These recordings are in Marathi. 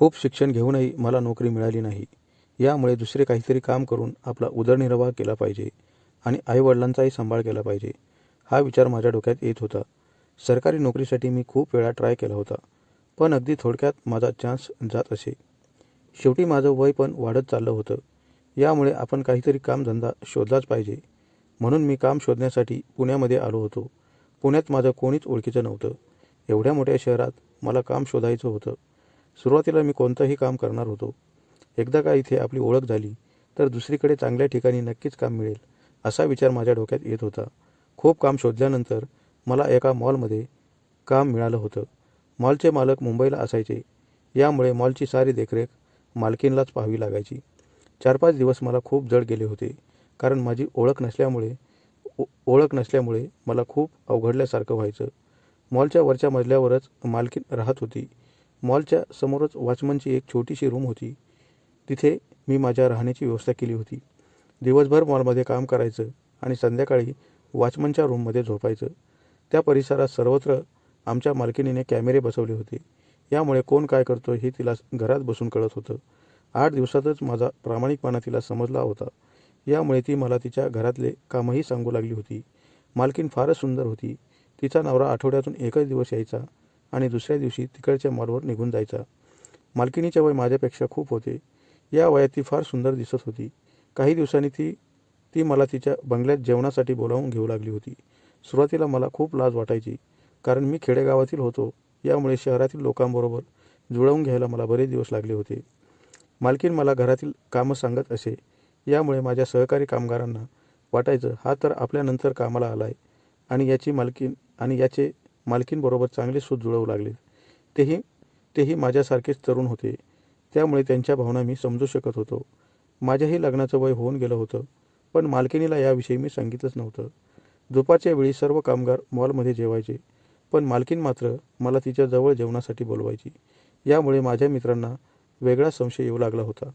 खूप शिक्षण घेऊनही मला नोकरी मिळाली नाही. यामुळे दुसरे काहीतरी काम करून आपला उदरनिर्वाह केला पाहिजे आणि आईवडिलांचाही सांभाळ केला पाहिजे हा विचार माझ्या डोक्यात येत होता. सरकारी नोकरीसाठी मी खूप वेळा ट्राय केला होता पण अगदी थोडक्यात माझा चान्स जात असे. शेवटी माझं वय पण वाढत चाललं होतं. यामुळे आपण काहीतरी कामधंदा शोधलाच पाहिजे. म्हणून मी काम शोधण्यासाठी पुण्यामध्ये आलो होतो. पुण्यात माझं कोणीच ओळखीचं नव्हतं. एवढ्या मोठ्या शहरात मला काम शोधायचं होतं. सुरुवातीला मी कोणतंही काम करणार होतो. एकदा का इथे आपली ओळख झाली तर दुसरीकडे चांगल्या ठिकाणी नक्कीच काम मिळेल असा विचार माझ्या डोक्यात येत होता. खूप काम शोधल्यानंतर मला एका मॉलमध्ये काम मिळालं होतं. मॉलचे मालक मुंबईला असायचे. यामुळे मॉलची सारी देखरेख मालकीनलाच पाहावी लागायची. चार पाच दिवस मला खूप जड गेले होते कारण माझी ओळख नसल्यामुळे ओ- ओळख नसल्यामुळे मला खूप अवघडल्यासारखं व्हायचं. मॉलच्या वरच्या मजल्यावरच मालकीन राहत होती. मॉलच्या समोरच वॉचमनची एक छोटीशी रूम होती. तिथे मी माझ्या राहण्याची व्यवस्था केली होती. दिवसभर मॉलमध्ये काम करायचं आणि संध्याकाळी वॉचमनच्या रूममध्ये झोपायचं. त्या परिसरात सर्वत्र आमच्या मालकिनीने कॅमेरे बसवले होते. यामुळे कोण काय करतो हे तिला घरात बसून कळत होतं. आठ दिवसातच माझा प्रामाणिकपणा तिला समजला होता. यामुळे ती मला तिच्या घरातले कामही सांगू लागली होती. मालकीन फारच सुंदर होती. तिचा नवरा आठवड्यातून एकच दिवस यायचा. आणि दुसऱ्या दिवशी तिकडच्या मॉलवर निघून जायचा. मालकिनीचे वय माझ्यापेक्षा खूप होते. या वयात ती फार सुंदर दिसत होती. काही दिवसांनी ती ती मला तिच्या बंगल्यात जेवणासाठी बोलावून घेऊ लागली होती. सुरुवातीला मला खूप लाज वाटायची कारण मी खेडेगावातील होतो. यामुळे शहरातील लोकांबरोबर जुळवून घ्यायला मला बरेच दिवस लागले होते. मालकीन मला घरातील कामं सांगत असे. यामुळे माझ्या सहकारी कामगारांना वाटायचं हा तर आपल्यानंतर कामाला आला आहे आणि याची मालकीन आणि याचे मालकीनबरोबर चांगले सूत जुळवू लागले. तेही तेही माझ्यासारखेच तरुण होते. त्यामुळे त्यांच्या भावना मी समजू शकत होतो. माझ्याही लग्नाचं वय होऊन गेलं होतं पण मालकिनीला याविषयी मी सांगितलंच नव्हतं. दुपारच्या वेळी सर्व कामगार मॉलमध्ये जेवायचे पण मालकीन मात्र मला तिच्या जवळ जेवणासाठी बोलवायची. यामुळे माझ्या मित्रांना वेगळा संशय येऊ लागला होता.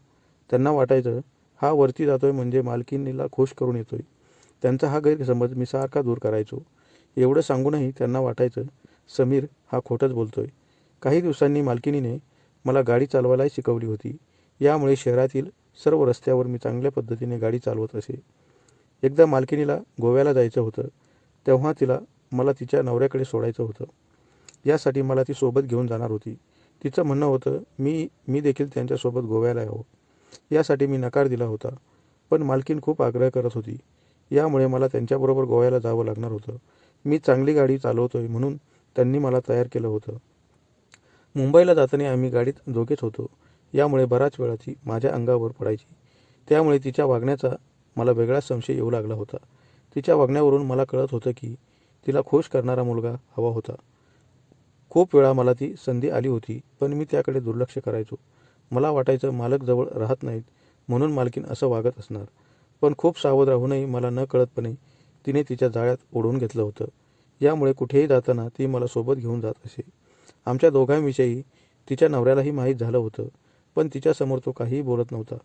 त्यांना वाटायचं हा वरती जातोय म्हणजे मालकिनीला खुश करून येतोय. त्यांचा हा गैरसमज मी सारखा दूर करायचो. एवढं सांगूनही त्यांना वाटायचं समीर हा खोटंच बोलतोय. काही दिवसांनी मालकिनीने मला गाडी चालवायलाही शिकवली होती. यामुळे शहरातील सर्व रस्त्यावर मी चांगल्या पद्धतीने गाडी चालवत असे. एकदा मालकिनीला गोव्याला जायचं होतं तेव्हा तिला मला तिच्या नवऱ्याकडे सोडायचं होतं. यासाठी मला ती सोबत घेऊन जाणार होती. तिचं म्हणणं होतं मी मी देखील त्यांच्यासोबत गोव्याला यावं. यासाठी मी नकार दिला होता पण मालकीन खूप आग्रह करत होती. यामुळे मला त्यांच्याबरोबर गोव्याला जावं लागणार होतं. मी चांगली गाडी चालवतोय म्हणून त्यांनी मला तयार केलं होतं. मुंबईला जाताना आम्ही गाडीत दोघेच होतो. यामुळे बराच वेळा ती माझ्या अंगावर पडायची. त्यामुळे तिच्या वागण्याचा मला वेगळाच संशय येऊ लागला होता. तिच्या वागण्यावरून मला कळत होतं की तिला खुश करणारा मुलगा हवा होता. खूप वेळा मला ती संधी आली होती पण मी त्याकडे दुर्लक्ष करायचो. मला वाटायचं मालक जवळ राहत नाहीत म्हणून मालकीन असं वागत असणार. पण खूप सावध राहूनही मला न कळतपणे तिने तिच्या जाळ्यात ओढून घेतलं होतं. यामुळे कुठेही जाताना ती मला सोबत घेऊन जात असे. आमच्या दोघांविषयी तिच्या नवऱ्यालाही माहीत झालं होतं पण तिच्यासमोर तो काहीही बोलत नव्हता.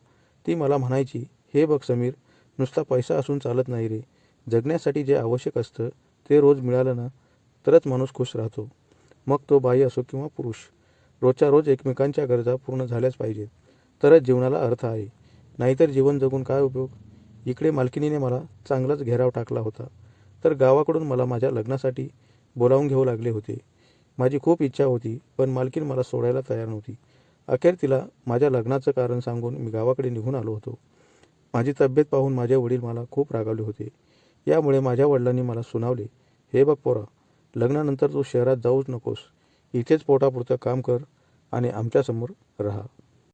ती मला म्हणायची हे बघ समीर नुसता पैसा असून चालत नाही रे. जगण्यासाठी जे आवश्यक असतं ते रोज मिळालं ना तरच माणूस खुश राहतो. मग तो बाई असो किंवा पुरुष रोजच्या रोज एकमेकांच्या गरजा पूर्ण झाल्याच पाहिजेत. तरच जीवनाला अर्थ आहे. नाहीतर जीवन जगून काय उपयोग? इकडे मालकिनीने मला चांगलाच घेराव टाकला होता. तर गावाकडून मला माझ्या लग्नासाठी बोलावून घेऊ लागले होते. माझी खूप इच्छा होती पण मालकीन मला सोडायला तयार नव्हती. अखेर तिला माझ्या लग्नाचं कारण सांगून मी गावाकडे निघून आलो होतो. माझी तब्येत पाहून माझे वडील मला खूप रागावले होते. यामुळे माझ्या वडिलांनी मला सुनावले हे बघ पोरा लग्नानंतर तू शहरात जाऊच नकोस. इथेच पोटापुरतं काम कर आणि आमच्यासमोर राहा.